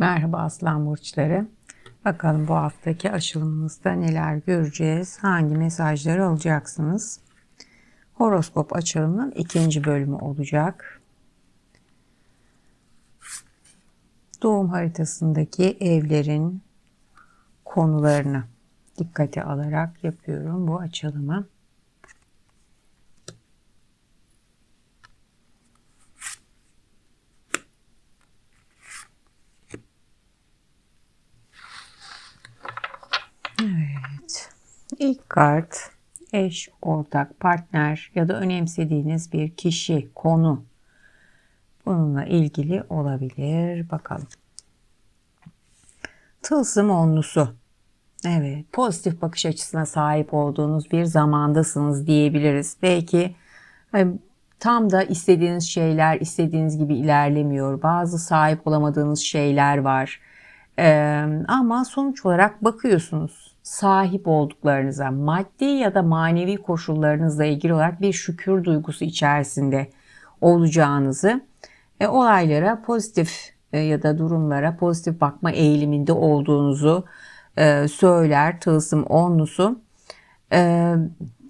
Merhaba Aslan Burçları. Bakalım bu haftaki açılımımızda neler göreceğiz? Hangi mesajları alacaksınız? Horoskop açılımının ikinci bölümü olacak. Doğum haritasındaki evlerin konularını dikkate alarak yapıyorum bu açılımı. İlk kart eş, ortak, partner ya da önemsediğiniz bir kişi, konu. Bununla ilgili olabilir. Bakalım. Tılsım onlusu. Evet, pozitif bakış açısına sahip olduğunuz bir zamandasınız diyebiliriz. Belki tam da istediğiniz şeyler istediğiniz gibi ilerlemiyor. Bazı sahip olamadığınız şeyler var. Ee, ama sonuç olarak bakıyorsunuz sahip olduklarınıza maddi ya da manevi koşullarınızla ilgili olarak bir şükür duygusu içerisinde olacağınızı e, olaylara pozitif e, ya da durumlara pozitif bakma eğiliminde olduğunuzu e, söyler tılsım onlusu. E,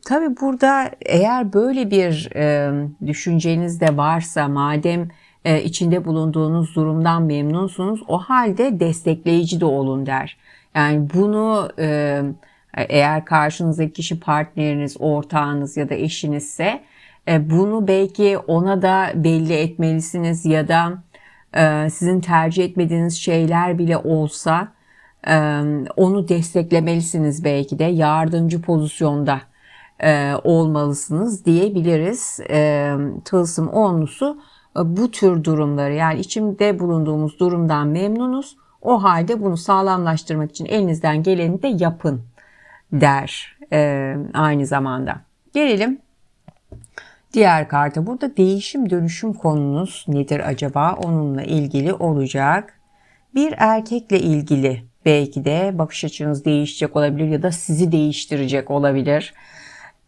Tabi burada eğer böyle bir e, düşünceniz de varsa madem e, içinde bulunduğunuz durumdan memnunsunuz o halde destekleyici de olun der. Yani bunu e, eğer karşınızdaki kişi partneriniz, ortağınız ya da eşinizse e, bunu belki ona da belli etmelisiniz ya da e, sizin tercih etmediğiniz şeyler bile olsa onu desteklemelisiniz belki de yardımcı pozisyonda olmalısınız diyebiliriz. E, tılsım onlusu bu tür durumları yani içimde bulunduğumuz durumdan memnunuz. O halde bunu sağlamlaştırmak için elinizden geleni de yapın der e, aynı zamanda. Gelelim diğer karta. Burada değişim dönüşüm konunuz nedir acaba? Onunla ilgili olacak. Bir erkekle ilgili belki de bakış açınız değişecek olabilir ya da sizi değiştirecek olabilir.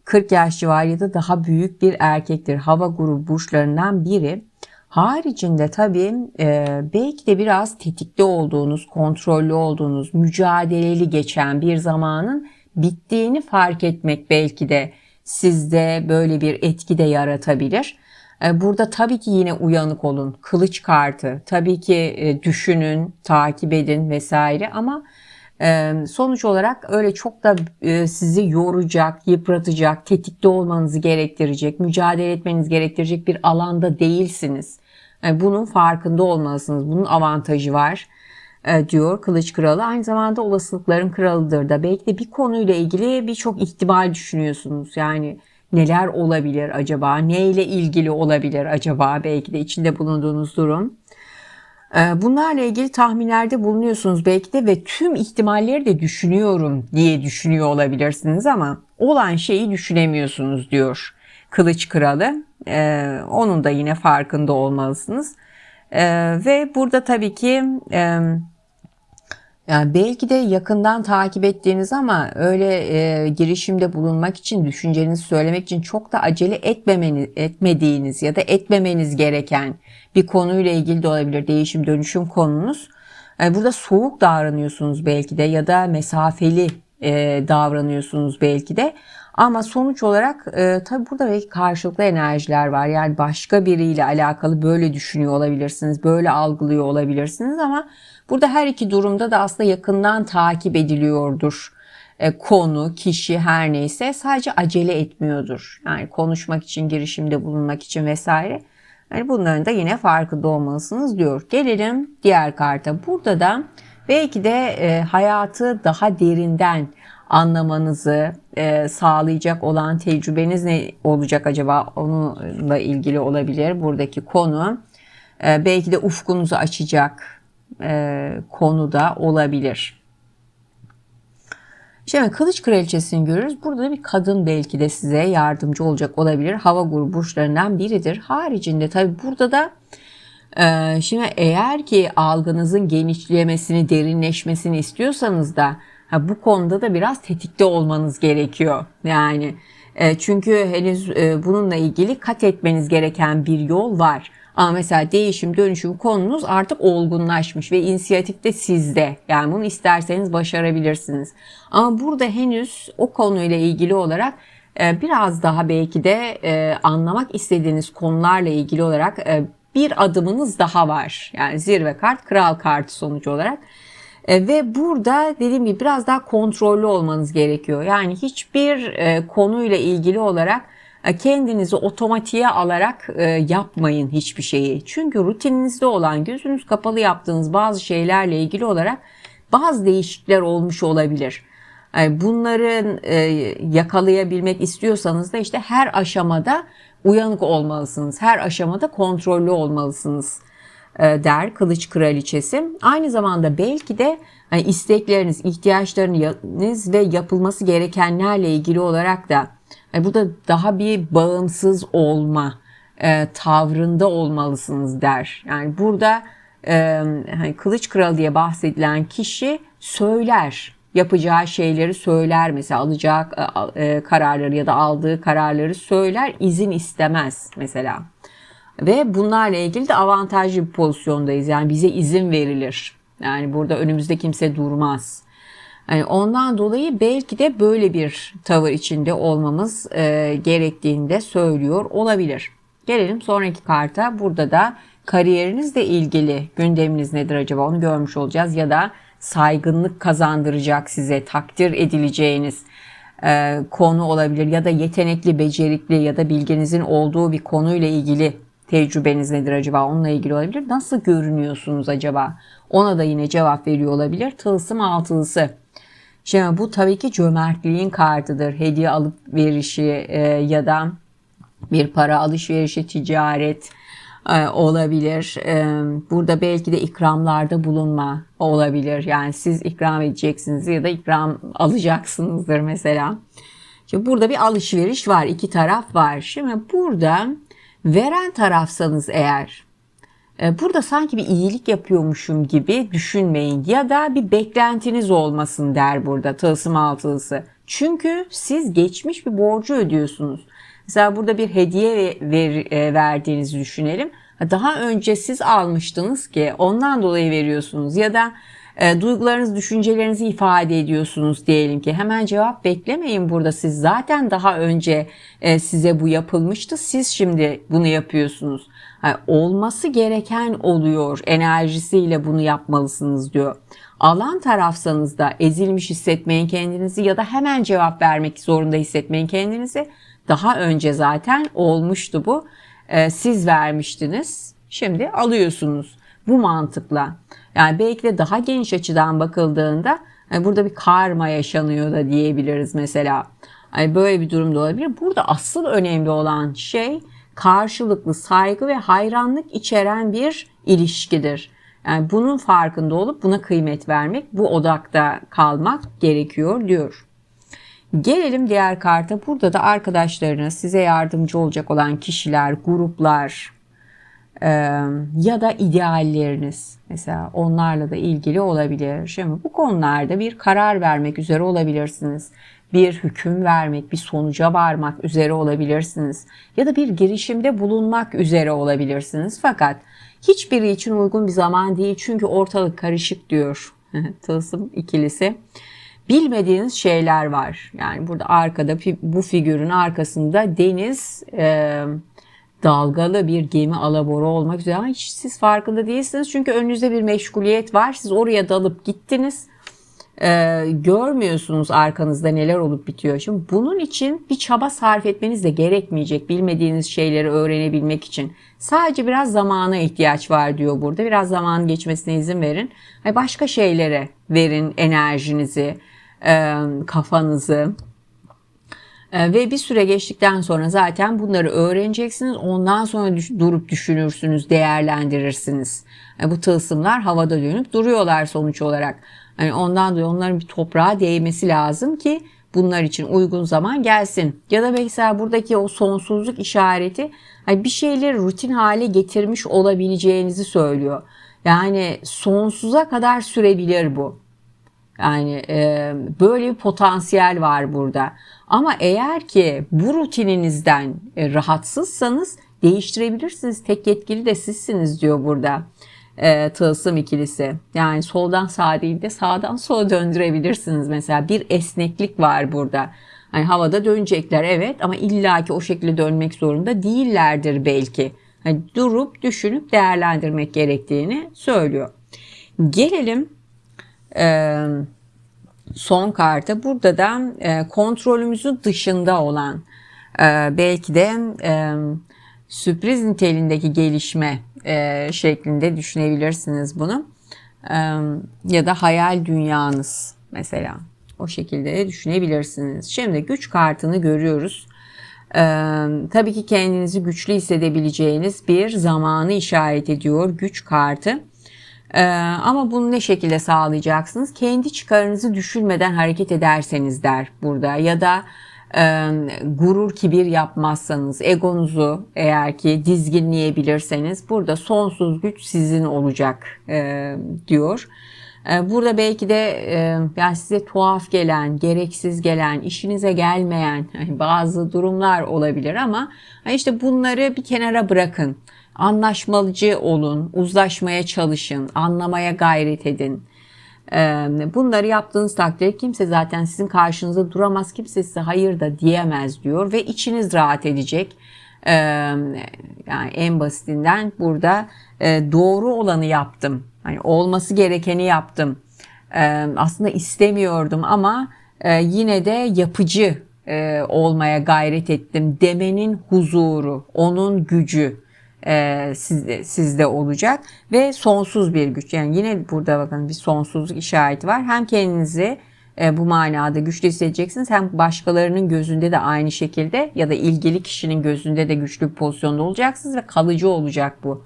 40 yaş civarı ya da daha büyük bir erkektir. Hava grubu burçlarından biri. Haricinde tabii e, belki de biraz tetikte olduğunuz, kontrollü olduğunuz, mücadeleli geçen bir zamanın bittiğini fark etmek belki de sizde böyle bir etki de yaratabilir. E, burada tabii ki yine uyanık olun. Kılıç kartı. Tabii ki e, düşünün, takip edin vesaire ama e, sonuç olarak öyle çok da sizi yoracak, yıpratacak, tetikte olmanızı gerektirecek, mücadele etmeniz gerektirecek bir alanda değilsiniz. Bunun farkında olmalısınız. Bunun avantajı var diyor Kılıç Kralı. Aynı zamanda olasılıkların kralıdır da. Belki de bir konuyla ilgili birçok ihtimal düşünüyorsunuz. Yani neler olabilir acaba? Neyle ilgili olabilir acaba? Belki de içinde bulunduğunuz durum. Bunlarla ilgili tahminlerde bulunuyorsunuz belki de ve tüm ihtimalleri de düşünüyorum diye düşünüyor olabilirsiniz ama olan şeyi düşünemiyorsunuz diyor Kılıç Kralı. Ee, onun da yine farkında olmalısınız. Ee, ve burada tabii ki yani belki de yakından takip ettiğiniz ama öyle e, girişimde bulunmak için, düşüncenizi söylemek için çok da acele etmemeniz, etmediğiniz ya da etmemeniz gereken bir konuyla ilgili de olabilir değişim dönüşüm konunuz. Yani burada soğuk davranıyorsunuz belki de ya da mesafeli e, davranıyorsunuz belki de. Ama sonuç olarak e, tabii burada belki karşılıklı enerjiler var. Yani başka biriyle alakalı böyle düşünüyor olabilirsiniz, böyle algılıyor olabilirsiniz ama burada her iki durumda da aslında yakından takip ediliyordur. E, konu, kişi her neyse sadece acele etmiyordur. Yani konuşmak için, girişimde bulunmak için vesaire. Yani bunların da yine farkında olmalısınız diyor. Gelelim diğer karta. Burada da belki de e, hayatı daha derinden anlamanızı e, sağlayacak olan tecrübeniz ne olacak acaba? Onunla ilgili olabilir buradaki konu. E, belki de ufkunuzu açacak e, konuda olabilir. Şimdi kılıç kraliçesini görürüz. Burada da bir kadın belki de size yardımcı olacak olabilir. Hava grubu burçlarından biridir. Haricinde tabi burada da e, şimdi eğer ki algınızın genişlemesini, derinleşmesini istiyorsanız da Ha, bu konuda da biraz tetikte olmanız gerekiyor. Yani e, çünkü henüz e, bununla ilgili kat etmeniz gereken bir yol var. Ama mesela değişim dönüşüm konunuz artık olgunlaşmış ve inisiyatif de sizde. Yani bunu isterseniz başarabilirsiniz. Ama burada henüz o konuyla ilgili olarak e, biraz daha belki de e, anlamak istediğiniz konularla ilgili olarak e, bir adımınız daha var. Yani zirve kart, kral kartı sonucu olarak. Ve burada dediğim gibi biraz daha kontrollü olmanız gerekiyor. Yani hiçbir konuyla ilgili olarak kendinizi otomatiğe alarak yapmayın hiçbir şeyi. Çünkü rutininizde olan gözünüz kapalı yaptığınız bazı şeylerle ilgili olarak bazı değişiklikler olmuş olabilir. Bunların yakalayabilmek istiyorsanız da işte her aşamada uyanık olmalısınız. Her aşamada kontrollü olmalısınız der kılıç kraliçesi. Aynı zamanda belki de istekleriniz, ihtiyaçlarınız ve yapılması gerekenlerle ilgili olarak da burada daha bir bağımsız olma tavrında olmalısınız der. Yani burada hani kılıç kralı diye bahsedilen kişi söyler yapacağı şeyleri söyler mesela alacağı kararları ya da aldığı kararları söyler izin istemez mesela. Ve bunlarla ilgili de avantajlı bir pozisyondayız. Yani bize izin verilir. Yani burada önümüzde kimse durmaz. Yani ondan dolayı belki de böyle bir tavır içinde olmamız e, gerektiğini de söylüyor olabilir. Gelelim sonraki karta. Burada da kariyerinizle ilgili gündeminiz nedir acaba onu görmüş olacağız. Ya da saygınlık kazandıracak size takdir edileceğiniz e, konu olabilir. Ya da yetenekli, becerikli ya da bilginizin olduğu bir konuyla ilgili tecrübeniz nedir acaba onunla ilgili olabilir. Nasıl görünüyorsunuz acaba? Ona da yine cevap veriyor olabilir. Tılsım altılısı. Şimdi bu tabii ki cömertliğin kartıdır. Hediye alıp verişi e, ya da bir para alışverişi, ticaret e, olabilir. E, burada belki de ikramlarda bulunma olabilir. Yani siz ikram edeceksiniz ya da ikram alacaksınızdır mesela. Şimdi burada bir alışveriş var. iki taraf var. Şimdi burada veren tarafsanız eğer e, burada sanki bir iyilik yapıyormuşum gibi düşünmeyin ya da bir beklentiniz olmasın der burada tılsım altılısı. Çünkü siz geçmiş bir borcu ödüyorsunuz. Mesela burada bir hediye ver, e, verdiğinizi düşünelim. Daha önce siz almıştınız ki ondan dolayı veriyorsunuz ya da e, duygularınız, düşüncelerinizi ifade ediyorsunuz diyelim ki. Hemen cevap beklemeyin burada. Siz zaten daha önce e, size bu yapılmıştı. Siz şimdi bunu yapıyorsunuz. Yani olması gereken oluyor enerjisiyle bunu yapmalısınız diyor. Alan tarafsanız ezilmiş hissetmeyin kendinizi ya da hemen cevap vermek zorunda hissetmeyin kendinizi. Daha önce zaten olmuştu bu. E, siz vermiştiniz. Şimdi alıyorsunuz bu mantıkla. Yani belki de daha geniş açıdan bakıldığında yani burada bir karma yaşanıyor da diyebiliriz mesela. Yani böyle bir durumda olabilir. Burada asıl önemli olan şey karşılıklı saygı ve hayranlık içeren bir ilişkidir. Yani bunun farkında olup buna kıymet vermek, bu odakta kalmak gerekiyor diyor. Gelelim diğer karta. Burada da arkadaşlarınız, size yardımcı olacak olan kişiler, gruplar, ya da idealleriniz mesela onlarla da ilgili olabilir. Şimdi bu konularda bir karar vermek üzere olabilirsiniz. Bir hüküm vermek, bir sonuca varmak üzere olabilirsiniz. Ya da bir girişimde bulunmak üzere olabilirsiniz. Fakat hiçbiri için uygun bir zaman değil çünkü ortalık karışık diyor Tılsım ikilisi. Bilmediğiniz şeyler var. Yani burada arkada bu figürün arkasında deniz, e, dalgalı bir gemi alabora olmak üzere ama hiç siz farkında değilsiniz. Çünkü önünüzde bir meşguliyet var. Siz oraya dalıp gittiniz. Ee, görmüyorsunuz arkanızda neler olup bitiyor. Şimdi bunun için bir çaba sarf etmeniz de gerekmeyecek bilmediğiniz şeyleri öğrenebilmek için. Sadece biraz zamana ihtiyaç var diyor burada. Biraz zaman geçmesine izin verin. Başka şeylere verin enerjinizi, kafanızı. Ee, ve bir süre geçtikten sonra zaten bunları öğreneceksiniz. Ondan sonra düş, durup düşünürsünüz, değerlendirirsiniz. Yani bu tılsımlar havada dönüp duruyorlar sonuç olarak. Yani ondan dolayı onların bir toprağa değmesi lazım ki bunlar için uygun zaman gelsin. Ya da mesela buradaki o sonsuzluk işareti hani bir şeyleri rutin hale getirmiş olabileceğinizi söylüyor. Yani sonsuza kadar sürebilir bu. Yani e, böyle bir potansiyel var burada. Ama eğer ki bu rutininizden e, rahatsızsanız değiştirebilirsiniz. Tek yetkili de sizsiniz diyor burada e, tılsım ikilisi. Yani soldan sağa değil de sağdan sola döndürebilirsiniz mesela. Bir esneklik var burada. Hani havada dönecekler evet ama illaki o şekilde dönmek zorunda değillerdir belki. Hani durup düşünüp değerlendirmek gerektiğini söylüyor. Gelelim son karta. Burada da e, kontrolümüzün dışında olan e, belki de e, sürpriz niteliğindeki gelişme şeklinde düşünebilirsiniz bunu. Ya da hayal dünyanız mesela. O şekilde de düşünebilirsiniz. Şimdi güç kartını görüyoruz. Ee, tabii ki kendinizi güçlü hissedebileceğiniz bir zamanı işaret ediyor güç kartı. Ee, ama bunu ne şekilde sağlayacaksınız? Kendi çıkarınızı düşünmeden hareket ederseniz der burada ya da e, gurur kibir yapmazsanız egonuzu eğer ki dizginleyebilirseniz burada sonsuz güç sizin olacak e, diyor. E, Burada belki de e, yani size tuhaf gelen, gereksiz gelen, işinize gelmeyen hani bazı durumlar olabilir ama hani işte bunları bir kenara bırakın. Anlaşmalıcı olun, uzlaşmaya çalışın, anlamaya gayret edin. Bunları yaptığınız takdirde kimse zaten sizin karşınızda duramaz, kimse size hayır da diyemez diyor ve içiniz rahat edecek. Yani en basitinden burada doğru olanı yaptım. Hani olması gerekeni yaptım. Aslında istemiyordum ama yine de yapıcı olmaya gayret ettim. Demenin huzuru, onun gücü e, sizde, sizde olacak ve sonsuz bir güç. Yani yine burada bakın bir sonsuzluk işareti var. Hem kendinizi e, bu manada güçlü hissedeceksiniz. Hem başkalarının gözünde de aynı şekilde ya da ilgili kişinin gözünde de güçlü bir pozisyonda olacaksınız ve kalıcı olacak bu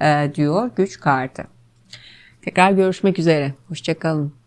e, diyor güç kartı. Tekrar görüşmek üzere. Hoşçakalın.